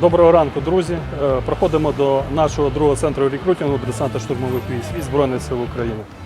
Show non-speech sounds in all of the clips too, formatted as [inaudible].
Доброго ранку, друзі. Е, Проходимо до нашого другого центру рекрутингу десанта штурмових військ і Збройних сил України. –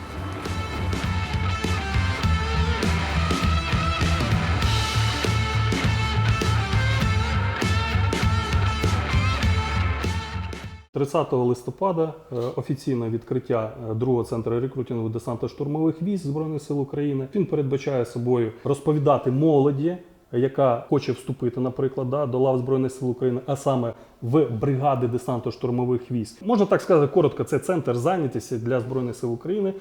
30 листопада е, офіційне відкриття е, другого центру рекрутингу десанта штурмових військ Збройних сил України. Він передбачає собою розповідати молоді, яка хоче вступити, наприклад, да, до лав Збройних сил України, а саме в бригади десанту штурмових військ. Можна так сказати коротко, це центр зайнятості для Збройних сил України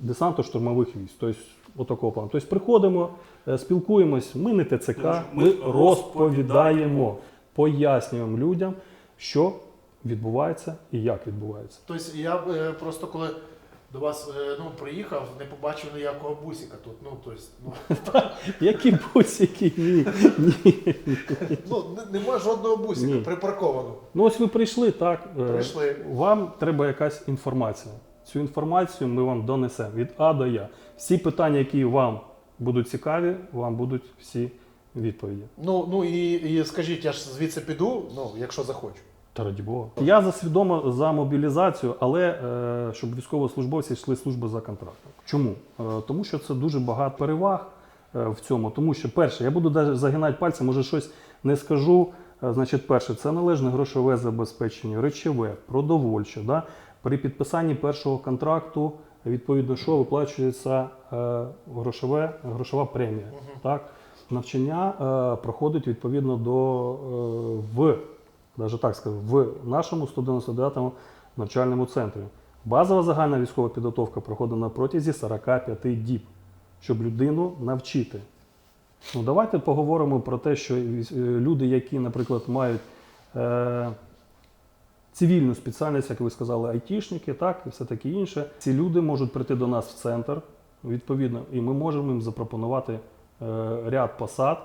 десанту штурмових військ. Тобто, отакого плану. Тобто приходимо, е, спілкуємось, ми не ТЦК, ми розповідаємо, пояснюємо людям, що відбувається і як відбувається. Тобто я е, просто коли до вас е, ну, приїхав, не побачив ніякого бусика тут. Ну, тобто, ну, [laughs] Які бусики? Ні. Ні. ну не- немає жодного бусика Ні. припаркованого. Ну ось ви прийшли, так. е, Прийшли. Вам треба якась інформація. Цю інформацію ми вам донесемо від А до Я. Всі питання, які вам будуть цікаві, вам будуть всі відповіді. Ну, ну і, і скажіть, я ж звідси піду, ну, якщо захочу. Та раді Бога. Я за свідомо за мобілізацію, але е, щоб військовослужбовці йшли служби за контрактом. Чому? Е, тому що це дуже багато переваг е, в цьому. Тому що, перше, я буду загинати пальцем, може щось не скажу. Е, значить, перше, це належне грошове забезпечення, речове, продовольче. Да? При підписанні першого контракту, відповідно, що виплачується е, грошове, грошова премія. Так? Навчання е, проходить відповідно до е, в навіть так скажу, в нашому 199-му навчальному центрі. Базова загальна військова підготовка проходить на протязі 45 діб, щоб людину навчити. Ну, давайте поговоримо про те, що е, люди, які, наприклад, мають е, цивільну спеціальність, як ви сказали, айтішники, так, і все таке інше, ці люди можуть прийти до нас в центр, відповідно, і ми можемо їм запропонувати е, ряд посад,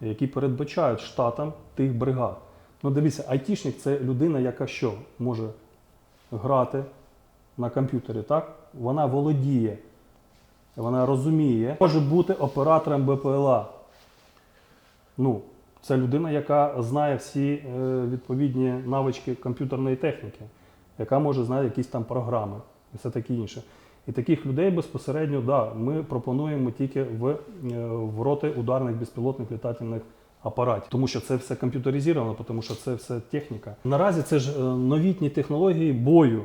які передбачають штатам тих бригад. Ну, дивіться, айтішник це людина, яка що може грати на комп'ютері, так? Вона володіє, вона розуміє, може бути оператором БПЛА. Ну, це людина, яка знає всі е, відповідні навички комп'ютерної техніки, яка може знати якісь там програми і все таке інше. І таких людей безпосередньо да, ми пропонуємо тільки в, е, в роти ударних безпілотних літательних апаратів, тому що це все комп'ютеризовано, тому що це все техніка. Наразі це ж е, новітні технології бою.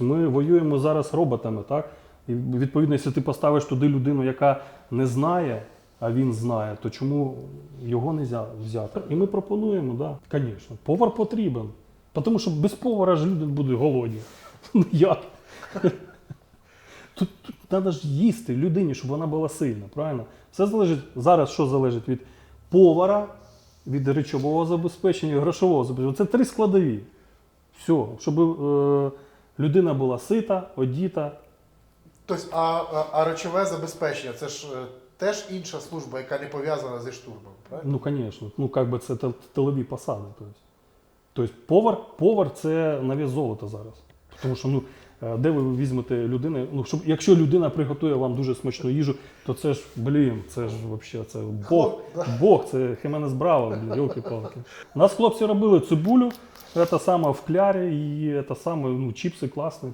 Ми воюємо зараз роботами, так? І відповідно, якщо ти поставиш туди людину, яка не знає, а він знає, то чому його не взяти? І ми пропонуємо, да, звісно. Повар потрібен. Тому що без повара ж люди будуть голодні. [laughs] Ну як? Тут треба ж їсти людині, щоб вона була сильна, правильно? Все залежить зараз, що залежить від повара, від речового забезпечення і грошового забезпечення. Це три складові. Все, щоб е, людина була сита, одіта. Тобто, а, а, а речове забезпечення це ж е, теж інша служба, яка не пов'язана зі штурмом, правильно? Ну, звісно, ну як би це тил- тилові посади. Тобто, тобто повар, повар це на вес золота зараз. Тому що ну, де ви візьмете людину, ну, щоб, якщо людина приготує вам дуже смачну їжу, то це ж, блін, це ж взагалі це Бог. Бог, це Хіменес Браво, блін, йолки-палки. У нас хлопці робили цибулю, це саме в клярі, і це саме, ну, чіпси класні,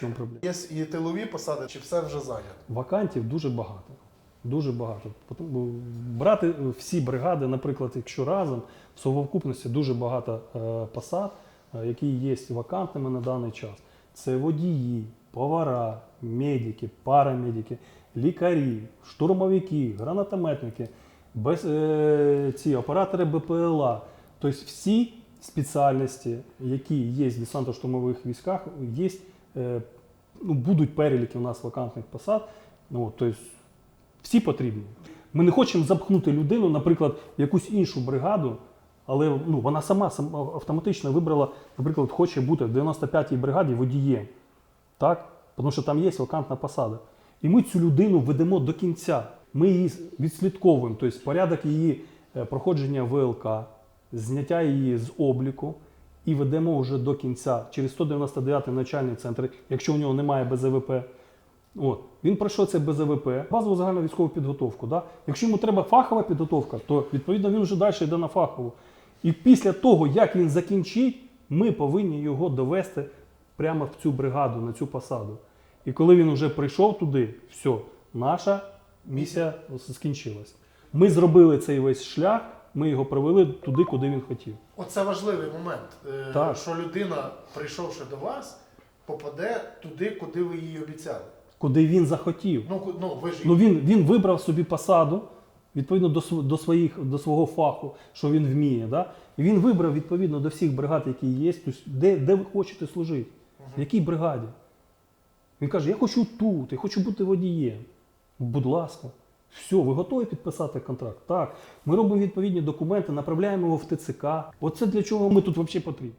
чому проблема? Є і тилові посади, чи все вже зайнято? Вакантів дуже багато. Дуже багато. Брати всі бригади, наприклад, якщо разом, в совокупності дуже багато е, посад, е, які є вакантними на даний час. Це водії, повара, медики, парамедики, лікарі, штурмовики, гранатометники, без, е, ці оператори БПЛА. Тобто всі спеціальності, які є в десантно-штурмових військах, є, е, ну, будуть переліки у нас вакантних посад. Ну, тобто всі потрібні. Ми не хочемо запхнути людину, наприклад, в якусь іншу бригаду, але ну, вона сама, автоматично вибрала, наприклад, хоче бути в 95-й бригаді водієм. Так? Тому що там є вакантна посада. І ми цю людину ведемо до кінця. Ми її відслідковуємо, тобто порядок її е, проходження ВЛК, зняття її з обліку і ведемо вже до кінця через 199-й навчальний центр, якщо у нього немає БЗВП. От. Він пройшов це БЗВП, базову загальну військову підготовку. Да? Якщо йому треба фахова підготовка, то відповідно він вже далі йде на фахову. І після того, як він закінчить, ми повинні його довести прямо в цю бригаду, на цю посаду. І коли він вже прийшов туди, все, наша місія скінчилась. Ми зробили цей весь шлях, ми його привели туди, куди він хотів. Оце важливий момент, е, Так. що людина, прийшовши до вас, попаде туди, куди ви їй обіцяли. Куди він захотів. Ну, ну ви ж Ну він, він вибрав собі посаду відповідно до, до, своїх, до свого фаху, що він вміє. Да? І він вибрав відповідно до всіх бригад, які є, де, де ви хочете служити, в якій бригаді. Він каже: Я хочу тут, я хочу бути водієм. Будь ласка, все, ви готові підписати контракт? Так. Ми робимо відповідні документи, направляємо його в ТЦК. Оце для чого ми тут взагалі потрібні.